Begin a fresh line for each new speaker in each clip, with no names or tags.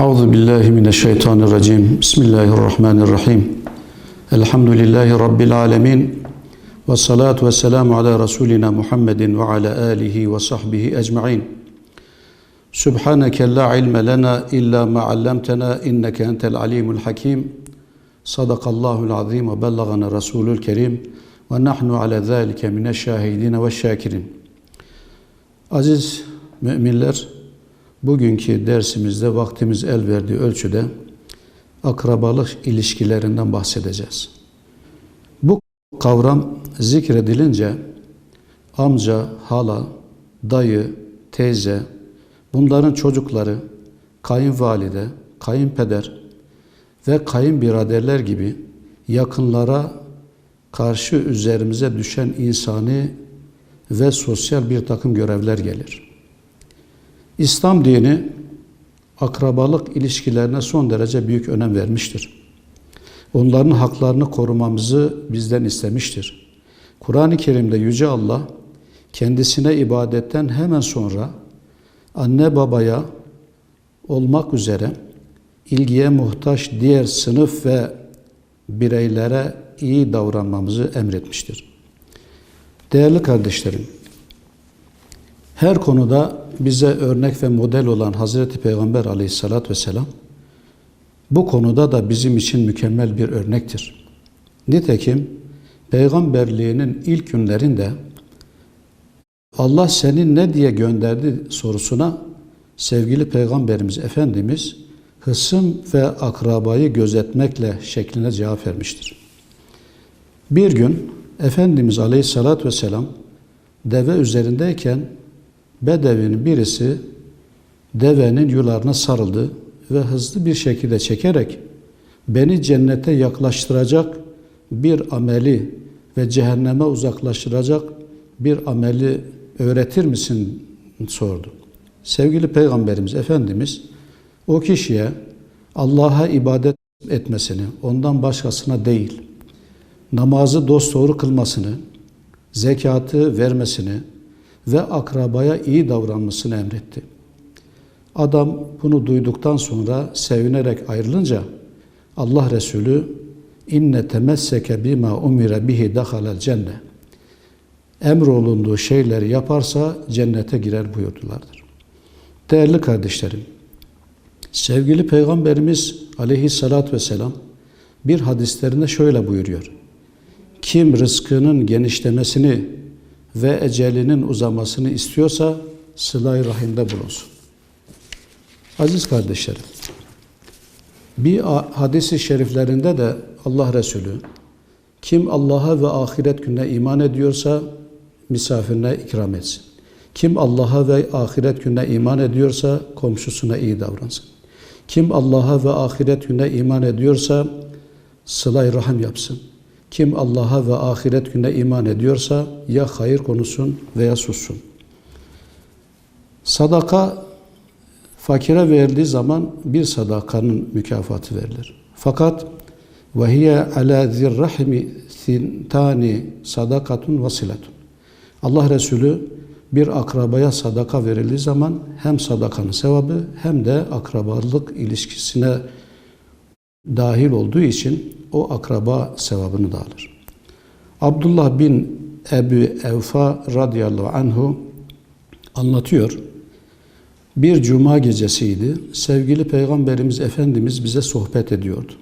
Euzu billahi mineşşeytanirracim. Bismillahirrahmanirrahim. Elhamdülillahi rabbil alamin. Ve salatu ve selamu ala Resulina Muhammedin ve ala alihi ve sahbihi ecmaîn. Subhaneke la ilme lena illa ma allamtena inneke entel alimul hakim. Sadakallahul azim ve bellagana Resulül kerim ve nahnu ala zalike mineşşahidin ve şakirin. Aziz müminler, bugünkü dersimizde vaktimiz el verdiği ölçüde akrabalık ilişkilerinden bahsedeceğiz. Bu kavram zikredilince amca, hala, dayı, teyze, bunların çocukları, kayınvalide, kayınpeder ve kayınbiraderler gibi yakınlara karşı üzerimize düşen insani ve sosyal bir takım görevler gelir. İslam dini akrabalık ilişkilerine son derece büyük önem vermiştir. Onların haklarını korumamızı bizden istemiştir. Kur'an-ı Kerim'de Yüce Allah kendisine ibadetten hemen sonra anne babaya olmak üzere ilgiye muhtaç diğer sınıf ve bireylere iyi davranmamızı emretmiştir. Değerli kardeşlerim, her konuda bize örnek ve model olan Hazreti Peygamber aleyhissalatü vesselam bu konuda da bizim için mükemmel bir örnektir. Nitekim peygamberliğinin ilk günlerinde Allah seni ne diye gönderdi sorusuna sevgili peygamberimiz Efendimiz hısım ve akrabayı gözetmekle şekline cevap vermiştir. Bir gün Efendimiz Aleyhisselatü Vesselam deve üzerindeyken Bedevinin birisi devenin yularına sarıldı ve hızlı bir şekilde çekerek beni cennete yaklaştıracak bir ameli ve cehenneme uzaklaştıracak bir ameli öğretir misin sordu. Sevgili Peygamberimiz Efendimiz o kişiye Allah'a ibadet etmesini, ondan başkasına değil, namazı dosdoğru kılmasını, zekatı vermesini ve akrabaya iyi davranmasını emretti. Adam bunu duyduktan sonra sevinerek ayrılınca Allah Resulü inne temesseke bima umire bihi dehalel cenne emrolunduğu şeyleri yaparsa cennete girer buyurdulardır. Değerli kardeşlerim, sevgili Peygamberimiz aleyhissalatü vesselam bir hadislerinde şöyle buyuruyor. Kim rızkının genişlemesini ve ecelinin uzamasını istiyorsa sıla-i rahimde bulunsun. Aziz kardeşlerim, bir hadisi şeriflerinde de Allah Resulü kim Allah'a ve ahiret gününe iman ediyorsa misafirine ikram etsin. Kim Allah'a ve ahiret gününe iman ediyorsa komşusuna iyi davransın. Kim Allah'a ve ahiret gününe iman ediyorsa sıla-i rahim yapsın. Kim Allah'a ve ahiret gününe iman ediyorsa ya hayır konusun veya sussun. Sadaka fakire verildiği zaman bir sadakanın mükafatı verilir. Fakat ve hiye ala zirrahmi sintani sadakatun vasilatun. Allah Resulü bir akrabaya sadaka verildiği zaman hem sadakanın sevabı hem de akrabalık ilişkisine dahil olduğu için o akraba sevabını da alır. Abdullah bin Ebu Evfa radıyallahu anhu anlatıyor. Bir cuma gecesiydi. Sevgili Peygamberimiz Efendimiz bize sohbet ediyordu.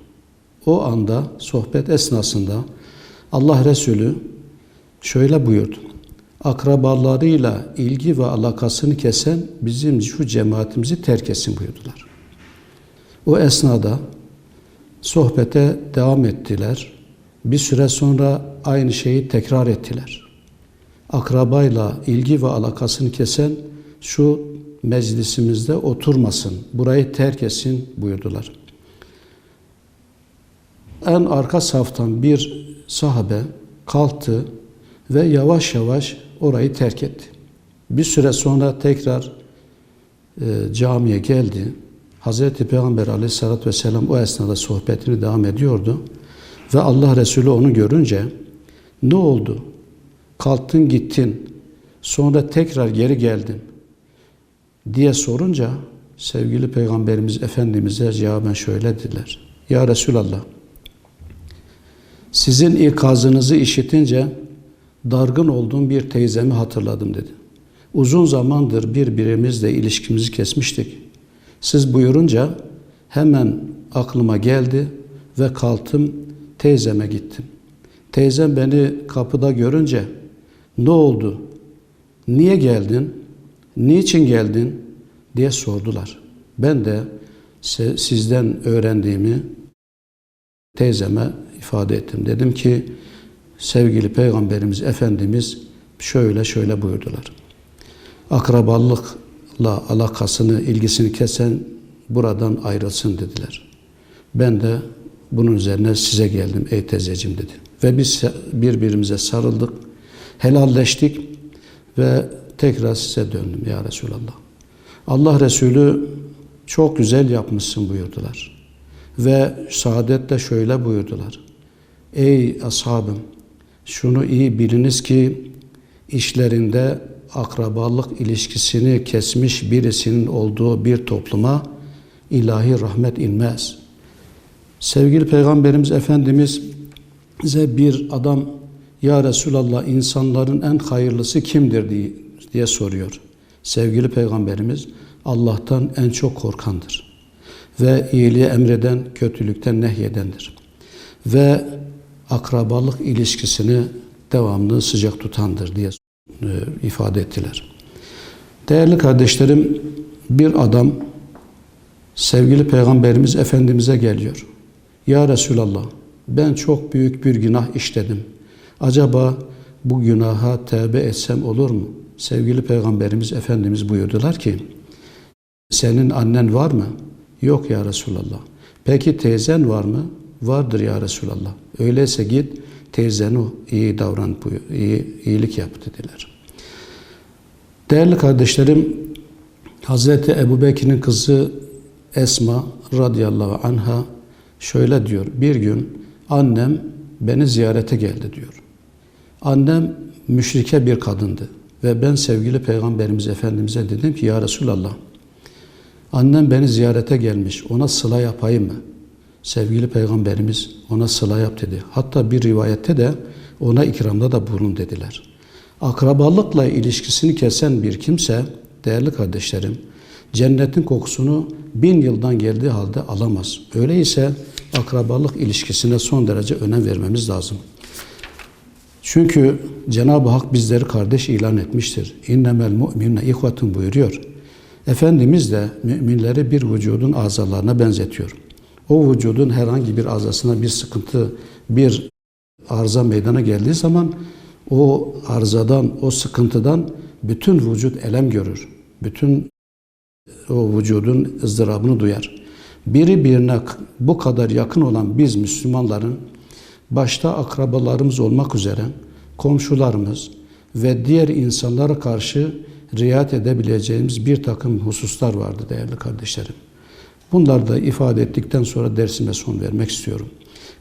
O anda sohbet esnasında Allah Resulü şöyle buyurdu. Akrabalarıyla ilgi ve alakasını kesen bizim şu cemaatimizi terk etsin buyurdular. O esnada sohbete devam ettiler. Bir süre sonra aynı şeyi tekrar ettiler. Akrabayla ilgi ve alakasını kesen şu meclisimizde oturmasın, burayı terk etsin buyurdular. En arka saftan bir sahabe kalktı ve yavaş yavaş orayı terk etti. Bir süre sonra tekrar e, camiye geldi. Hazreti Peygamber aleyhissalatü vesselam o esnada sohbetini devam ediyordu. Ve Allah Resulü onu görünce ne oldu? Kalktın gittin. Sonra tekrar geri geldin diye sorunca sevgili Peygamberimiz Efendimiz'e cevaben şöyle dediler. Ya Resulallah, sizin ikazınızı işitince dargın olduğum bir teyzemi hatırladım dedi. Uzun zamandır birbirimizle ilişkimizi kesmiştik. Siz buyurunca hemen aklıma geldi ve kalktım teyzeme gittim. Teyzem beni kapıda görünce ne oldu? Niye geldin? Niçin geldin? diye sordular. Ben de sizden öğrendiğimi teyzeme ifade ettim. Dedim ki sevgili Peygamberimiz Efendimiz şöyle şöyle buyurdular. Akrabalıkla alakasını, ilgisini kesen buradan ayrılsın dediler. Ben de bunun üzerine size geldim ey teyzeciğim dedi. Ve biz birbirimize sarıldık, helalleştik ve tekrar size döndüm ya Resulallah. Allah Resulü çok güzel yapmışsın buyurdular. Ve saadetle şöyle buyurdular. Ey ashabım şunu iyi biliniz ki işlerinde akrabalık ilişkisini kesmiş birisinin olduğu bir topluma ilahi rahmet inmez. Sevgili Peygamberimiz Efendimiz bize bir adam ya Resulallah insanların en hayırlısı kimdir diye, diye soruyor. Sevgili Peygamberimiz Allah'tan en çok korkandır. Ve iyiliği emreden, kötülükten nehyedendir. Ve akrabalık ilişkisini devamlı sıcak tutandır diye ifade ettiler. Değerli kardeşlerim, bir adam sevgili Peygamberimiz Efendimiz'e geliyor. Ya Resulallah, ben çok büyük bir günah işledim. Acaba bu günaha tevbe etsem olur mu? Sevgili Peygamberimiz Efendimiz buyurdular ki, senin annen var mı? Yok ya Resulallah. Peki teyzen var mı? Vardır ya Resulallah. Öyleyse git teyzene iyi davran, iyi, iyilik yap dediler. Değerli kardeşlerim, Hazreti Ebu Bekir'in kızı Esma radıyallahu anha şöyle diyor. Bir gün annem beni ziyarete geldi diyor. Annem müşrike bir kadındı. Ve ben sevgili Peygamberimiz Efendimiz'e dedim ki ya Resulallah annem beni ziyarete gelmiş ona sıla yapayım mı? Sevgili Peygamberimiz ona sıla yap dedi. Hatta bir rivayette de ona ikramda da bulun dediler. Akrabalıkla ilişkisini kesen bir kimse değerli kardeşlerim cennetin kokusunu bin yıldan geldiği halde alamaz. Öyleyse akrabalık ilişkisine son derece önem vermemiz lazım. Çünkü Cenab-ı Hak bizleri kardeş ilan etmiştir. İnnemel mu'minne ihvatun buyuruyor. Efendimiz de müminleri bir vücudun azalarına benzetiyor. O vücudun herhangi bir azasına bir sıkıntı, bir arıza meydana geldiği zaman o arızadan, o sıkıntıdan bütün vücut elem görür. Bütün o vücudun ızdırabını duyar. Biri birine bu kadar yakın olan biz Müslümanların başta akrabalarımız olmak üzere komşularımız ve diğer insanlara karşı riayet edebileceğimiz bir takım hususlar vardı değerli kardeşlerim. Bunları da ifade ettikten sonra dersime son vermek istiyorum.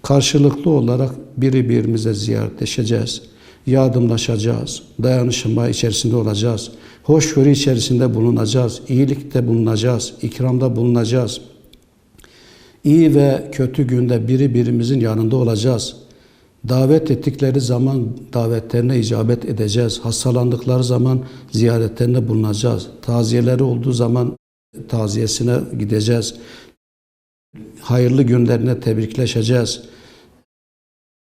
Karşılıklı olarak biri birimize ziyaretleşeceğiz, yardımlaşacağız, dayanışma içerisinde olacağız, hoşgörü içerisinde bulunacağız, iyilikte bulunacağız, ikramda bulunacağız. İyi ve kötü günde biri birimizin yanında olacağız. Davet ettikleri zaman davetlerine icabet edeceğiz. Hastalandıkları zaman ziyaretlerinde bulunacağız. Taziyeleri olduğu zaman taziyesine gideceğiz. Hayırlı günlerine tebrikleşeceğiz.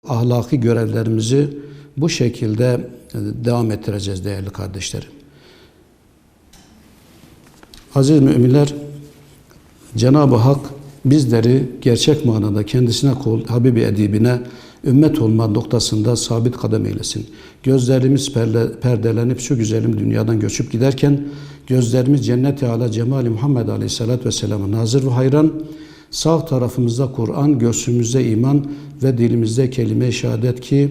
Ahlaki görevlerimizi bu şekilde devam ettireceğiz değerli kardeşlerim. Aziz müminler, Cenab-ı Hak bizleri gerçek manada kendisine kul, Habibi edibine ümmet olma noktasında sabit kadem eylesin. Gözlerimiz perdelenip şu güzelim dünyadan göçüp giderken gözlerimiz cennet-i ala cemali Muhammed Aleyhisselatü Vesselam'a nazır ve hayran, sağ tarafımızda Kur'an, göğsümüzde iman ve dilimizde kelime-i şehadet ki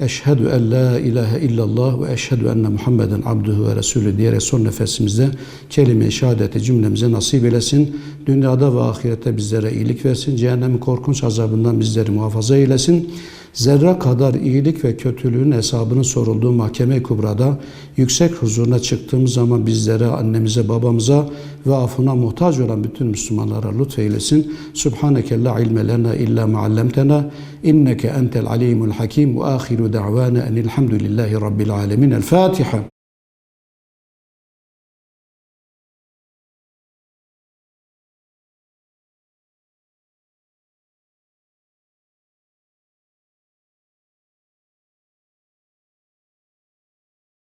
Eşhedü en la ilahe illallah ve eşhedü enne Muhammeden abduhu ve resulü diyerek son nefesimizde kelime-i şehadeti cümlemize nasip eylesin. Dünyada ve ahirette bizlere iyilik versin. Cehennemin korkunç azabından bizleri muhafaza eylesin. Zerre kadar iyilik ve kötülüğün hesabının sorulduğu mahkeme-i kubrada yüksek huzuruna çıktığımız zaman bizlere, annemize, babamıza ve afına muhtaç olan bütün Müslümanlara lütfeylesin. Subhaneke la ilme lena illa ma allamtena inneke entel alimul hakim ve ahiru da'vana enilhamdülillahi rabbil alemin. El Fatiha.